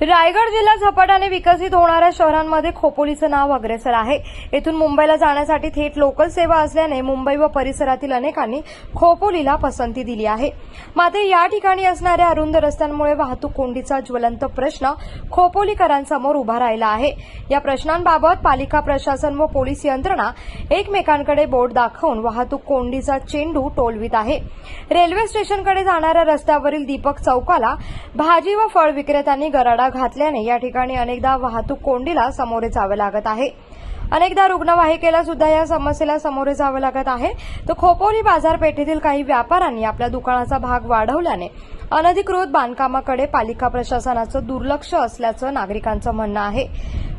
रायगड जिल्हा झपाट्याने विकसित होणाऱ्या शहरांमध्ये खोपोलीचं नाव अग्रेसर आहे. येथून मुंबईला जाण्यासाठी थेट लोकल सेवा असल्याने मुंबई व परिसरातील अनेकांनी खोपोलीला पसंती दिली आहे. मात्र या ठिकाणी असणाऱ्या अरुंद रस्त्यांमुळे वाहतूक कोंडीचा ज्वलंत प्रश्न खोपोलीकरांसमोर उभा राहिला आहे. या प्रश्नांबाबत पालिका प्रशासन व पोलीस यंत्रणा एकमेकांकडे बोट दाखवून वाहतूक कोंडीचा चेंडू टोलवित आहे. रेल्वे स्टेशनकडे जाणाऱ्या रस्त्यावरील दीपक चौकाला भाजी व फळ विक्रेत्यांनी गराडा घातल्याने या ठिकाणी अनेकदा वाहतूक कोंडीला सामोरे जावे लागत आहे. अनेकदा रुग्णवाहिकेला सुद्धा या समस्येला सामोरे जावे लागत आहे. तर खोपोली बाजारपेठेतील काही व्यापाऱ्यांनी आपल्या दुकानाचा भाग वाढवल्याने अनधिकृत बांधकामाकडे पालिका प्रशासनाचं दुर्लक्ष असल्याचं नागरिकांचं म्हणणं आहे.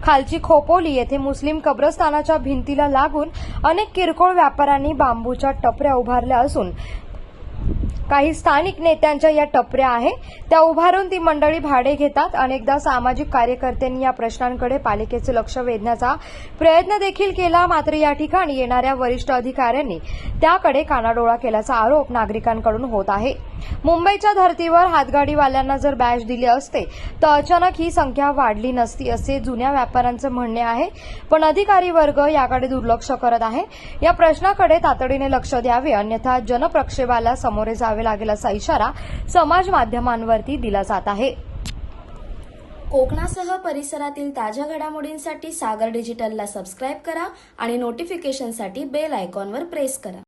खालची खोपोली येथे मुस्लिम कब्रस्तानाच्या भिंतीला लागून अनेक किरकोळ व्यापाऱ्यांनी बांबूच्या टपऱ्या उभारल्या असून काही स्थानिक नेत्यांच्या या टपऱ्या आहे. त्या उभारून ती मंडळी भाडे घेतात. अनेकदा सामाजिक कार्यकर्त्यांनी या प्रश्नांकडे पालिकेचे लक्ष वेधण्याचा प्रयत्न देखील केला. मात्र या ठिकाणी येणाऱ्या वरिष्ठ अधिकाऱ्यांनी त्याकडे कानाडोळा केल्याचा आरोप नागरिकांकडून होत आहे. मुंबईच्या धर्तीवर हातगाडीवाल्यांना जर बॅच दिले असते तर अचानक ही संख्या वाढली नसती असे जुन्या व्यापाऱ्यांचं म्हणणे आहे. पण अधिकारी वर्ग याकडे दुर्लक्ष करत आहे. या प्रश्नाकडे तातडीने लक्ष द्यावे. अन्यथा जनप्रक्षेपाला सामोरे जावे लागेल असा इशारा समाज माध्यमांवरती दिला जात आहे. कोकणासह परिसरातील ताज्या घडामोडींसाठी सागर डिजिटलला सबस्क्राईब करा आणि नोटिफिकेशनसाठी बेल आयकॉनवर प्रेस करा.